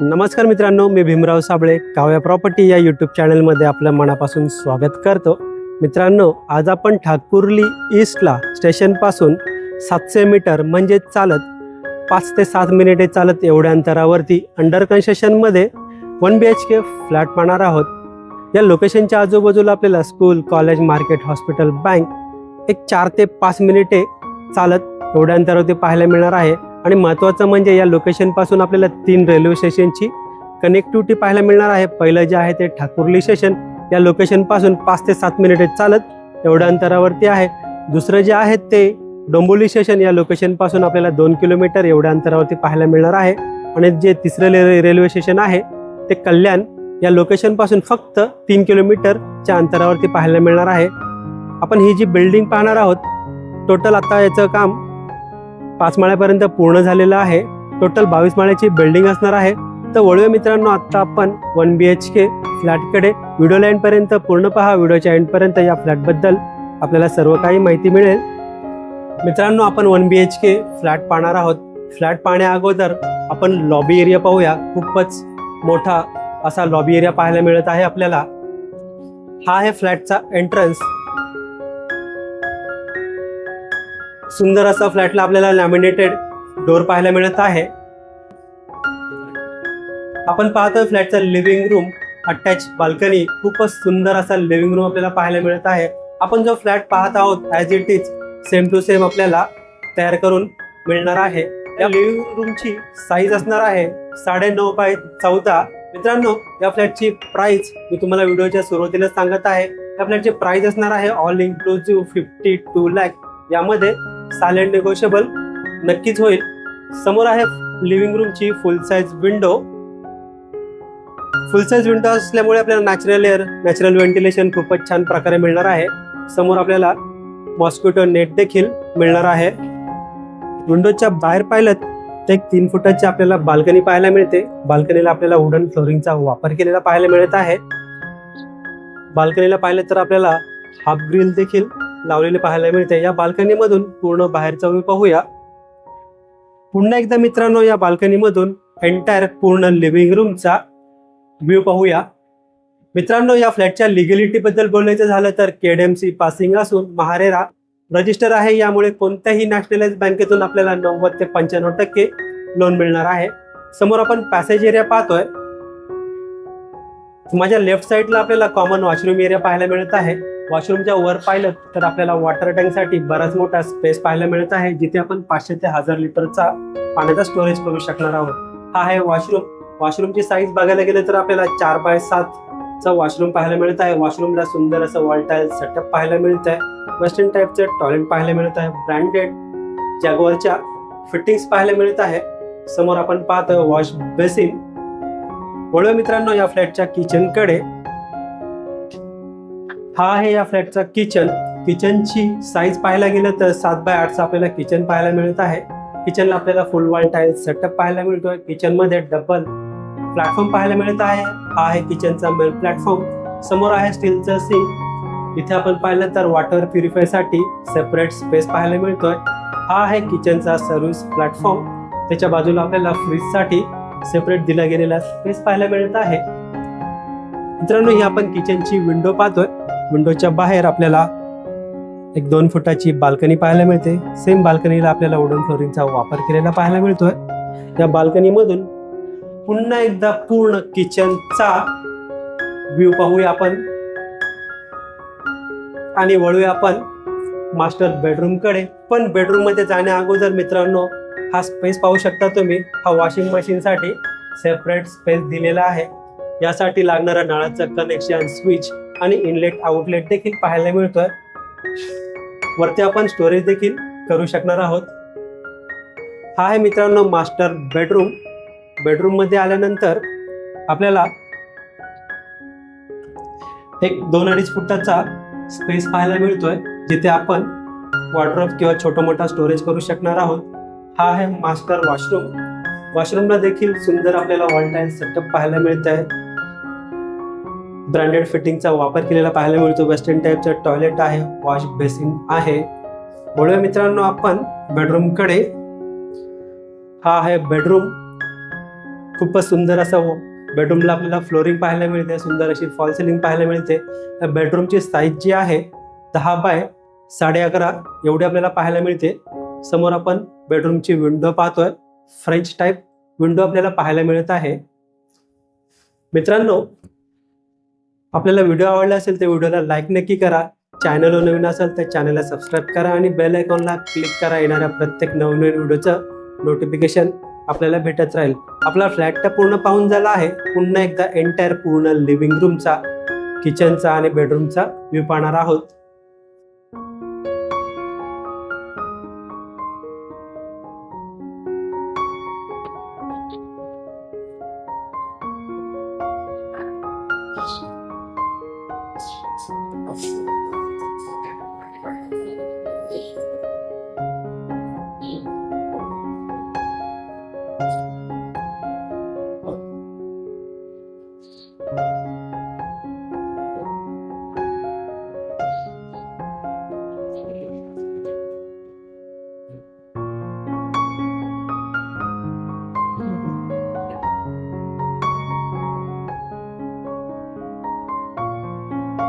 नमस्कार मित्रांनो मी भीमराव साबळे काव्या प्रॉपर्टी या यूट्यूब चॅनलमध्ये आपलं मनापासून स्वागत करतो. मित्रांनो आज आपण ठाकुर्ली ईस्टला स्टेशनपासून सातशे मीटर म्हणजे चालत पाच ते सात मिनिटे चालत एवढ्या अंतरावरती under कन्स्ट्रक्शनमध्ये one B H K flat पाहणार आहोत. या लोकेशनच्या आजूबाजूला आपल्याला school college market hospital bank एक चार ते पाच मिनिटे चालत एवढ्या अंतरावरती पाहायला मिळणार आहे. आणि महत्त्वाचं म्हणजे या लोकेशनपासून आपल्याला तीन रेल्वे स्टेशनची कनेक्टिव्हिटी पाहायला मिळणार आहे. पहिलं जे आहे ते ठाकुर्ली स्टेशन या लोकेशनपासून पाच ते सात मिनिटे चालत एवढ्या अंतरावरती आहे. दुसरं जे आहे ते डोंबोली स्टेशन या लोकेशनपासून आपल्याला दोन किलोमीटर एवढ्या अंतरावरती पाहायला मिळणार आहे. आणि जे तिसरं रे- रेल्वे स्टेशन आहे ते कल्याण. या लोकेशनपासून फक्त तीन किलोमीटरच्या अंतरावरती पाहायला मिळणार आहे. आपण ही जी बिल्डिंग पाहणार आहोत टोटल आता याचं काम पाच माळ्यापर्यंत पूर्ण झालेलं आहे. टोटल बावीस माळ्याची बिल्डिंग असणार आहे. तर वळूया मित्रांनो आत्ता आपण वन बी एच के फ्लॅटकडे व्हिडिओ लाईनपर्यंत पूर्ण पहा. व्हिडिओच्या एंडपर्यंत या फ्लॅटबद्दल आपल्याला सर्व काही माहिती मिळेल. मित्रांनो आपण one B H K flat पाहणार आहोत. फ्लॅट पाहण्या अगोदर आपण लॉबी एरिया पाहूया. खूपच मोठा असा लॉबी एरिया पाहायला मिळत आहे आपल्याला. हा आहे फ्लॅटचा एंट्रन्स सुंदर असा फ्लॅटला आपल्याला लॅमिनेटेड डोर पाहायला मिळत आहे. आपण पाहतोय फ्लॅटचा लिव्हिंग रूम अटॅच बाल्कनी खूपच सुंदर असा लिव्हिंग रूम आपल्याला पाहायला मिळत आहे. आपण जो फ्लॅट पाहत आहोत as it is same to same आपल्याला तयार करून मिळणार आहे. या लिव्हिंग रूमची साईज असणार आहे साडे नऊ बाय चौदा. मित्रांनो या फ्लॅटची प्राइस मी तुम्हाला व्हिडिओच्या सुरुवातीला सांगत आहे. या फ्लॅटची प्राइस असणार आहे all inclusive fifty two lakh यामध्ये सायलेंट नेगोशिएबल नक्कीच होईल. समोर आहे लिव्हिंग रूमची full size window full size window असल्यामुळे आपल्याला नॅचरल एअर नॅचरल व्हेंटिलेशन खूपच छान प्रकारे मिळणार आहे. समोर आपल्याला मॉस्किटो नेट देखील मिळणार आहे. विंडोच्या बाहेर पाहिलं तर एक तीन फुटाची आपल्याला बाल्कनी पाहायला मिळते. बाल्कनीला आपल्याला वुडन फ्लोरिंगचा वापर केलेला पाहायला मिळत आहे. बाल्कनीला पाहिलं तर आपल्याला हाफ ग्रिल देखील लावलेले पाहायला मिळते. या बाल्कनीमधून पूर्ण बाहेरचा व्ह्यू पाहूया. पुन्हा एकदा मित्रांनो या बाल्कनीमधून एंटायर पूर्ण लिव्हिंग रूमचा व्ह्यू पाहूया. मित्रांनो या फ्लॅटच्या लिगॅलिटी बद्दल बोलायचं झालं तर केडएमसी पासिंग असून महारेरा रजिस्टर आहे. यामुळे कोणत्याही नॅशनलाइज बँकेतून आपल्याला नव्वद ते पंच्याण्णव टक्के लोन मिळणार आहे. समोर आपण पॅसेज एरिया पाहतोय. माझ्या लेफ्ट साईडला आपल्याला कॉमन वॉशरूम एरिया पाहायला मिळत आहे. वॉशरूमच्या वर पाहिलं तर आपल्याला वॉटर टँकसाठी बराच मोठा स्पेस पाहायला मिळत आहे जिथे आपण पाचशे ते हजार लिटरचा पाण्याचा स्टोरेज करू शकणार आहोत. हा आहे वॉशरूम वॉशरूमची साईज बघायला गेलं तर आपल्याला चार बाय सात चा वॉशरूम पाहायला मिळत आहे. वॉशरूमला सुंदर असं वॉल टाईल सेटअप पाहायला मिळत आहे. वेस्टर्न टाईपचं टॉयलेट पाहायला मिळत आहे. ब्रँडेड जॅगवरच्या फिटिंग्स पाहायला मिळत आहे. समोर आपण पाहतोय वॉश बेसिन वळूया मित्रांनो या फ्लॅटच्या किचनकडे हा आहे या फ्लॅटचा किचन. किचनची साईज पाहायला गेलं तर सात बाय आठचा आपल्याला किचन पाहायला मिळत आहे. किचनला आपल्याला फुल वॉल टाईल सेटअप पाहायला मिळतोय. किचनमध्ये डबल प्लॅटफॉर्म पाहायला मिळत आहे. हा आहे किचनचा मेन प्लॅटफॉर्म समोर आहे स्टीलचं सिंक इथे आपण पाहिलं तर वॉटर प्युरिफायसाठी सेपरेट स्पेस पाहायला मिळतोय. हा आहे किचनचा सर्व्हिस प्लॅटफॉर्म त्याच्या बाजूला आपल्याला फ्रीजसाठी सेपरेट दिला गेलेला स्पेस पाहायला मिळत आहे. मित्रांनो ही आपण किचनची विंडो पाहतोय. विंडोच्या बाहेर आपल्याला एक दोन फुटाची बाल्कनी पाहायला मिळते. सेम बाल्कनीला आपल्याला वुडन फ्लोरिंगचा वापर केलेला पाहायला मिळतोय. या बाल्कनीमधून पुन्हा एकदा पूर्ण किचनचा व्ह्यू पाहूया आपण. आणि वळूया आपण मास्टर बेडरूमकडे. पण बेडरूममध्ये जाण्या अगोदर मित्रांनो हा स्पेस पाहू शकता तुम्ही. हा वॉशिंग मशीन साठी सेपरेट स्पेस दिलेला आहे. यासाठी लागणारा नळाचं कनेक्शन स्विच आणि इनलेट आउटलेट देखील पाहायला मिळतोय. वरती आपण स्टोरेज देखील करू शकणार आहोत. हा आहे मित्रांनो मास्टर बेडरूम बेडरूममध्ये आल्यानंतर आपल्याला एक दोन अडीच फुटाचा स्पेस पाहायला मिळतोय जिथे आपण वॉर्ड्रॉप किंवा छोटा मोठा स्टोरेज करू शकणार आहोत. हा आहे मास्टर वॉशरूम वॉशरूमला देखील सुंदर आपल्याला वन टाइम सेटअप पाहायला मिळत आहे ब्रँडेड फिटिंगचा वापर केलेला पाहायला मिळतो. वेस्टर्न टाईपचं टॉयलेट आहे वॉश बेसिन आहे. बोलूया मित्रांनो आपण बेडरूमकडे हा आहे बेडरूम खूपच सुंदर असा बेडरूमला आपल्याला फ्लोरिंग पाहायला मिळते सुंदर अशी फॉल सिलिंग पाहायला मिळते. तर बेडरूमची साईज जी आहे दहा बाय साडे अकरा एवढी आपल्याला पाहायला मिळते. समोर आपण बेडरूमची विंडो पाहतोय. फ्रेंच टाईप विंडो आपल्याला पाहायला मिळत आहे. मित्रांनो आपल्याला व्हिडिओ आवडला असेल तर व्हिडिओला लाईक नक्की करा. चॅनलवर नवीन असेल तर चॅनलला सबस्क्राईब करा आणि बेल आयकॉनला क्लिक करा येणाऱ्या प्रत्येक नवनवीन व्हिडिओचं नोटिफिकेशन आपल्याला भेटत राहील. आपला फ्लॅट तर पूर्ण पाहून झाला आहे. पुन्हा एकदा एंटायर पूर्ण लिव्हिंग रूमचा किचनचा आणि बेडरूमचा व्ह्यू पाहणार आहोत.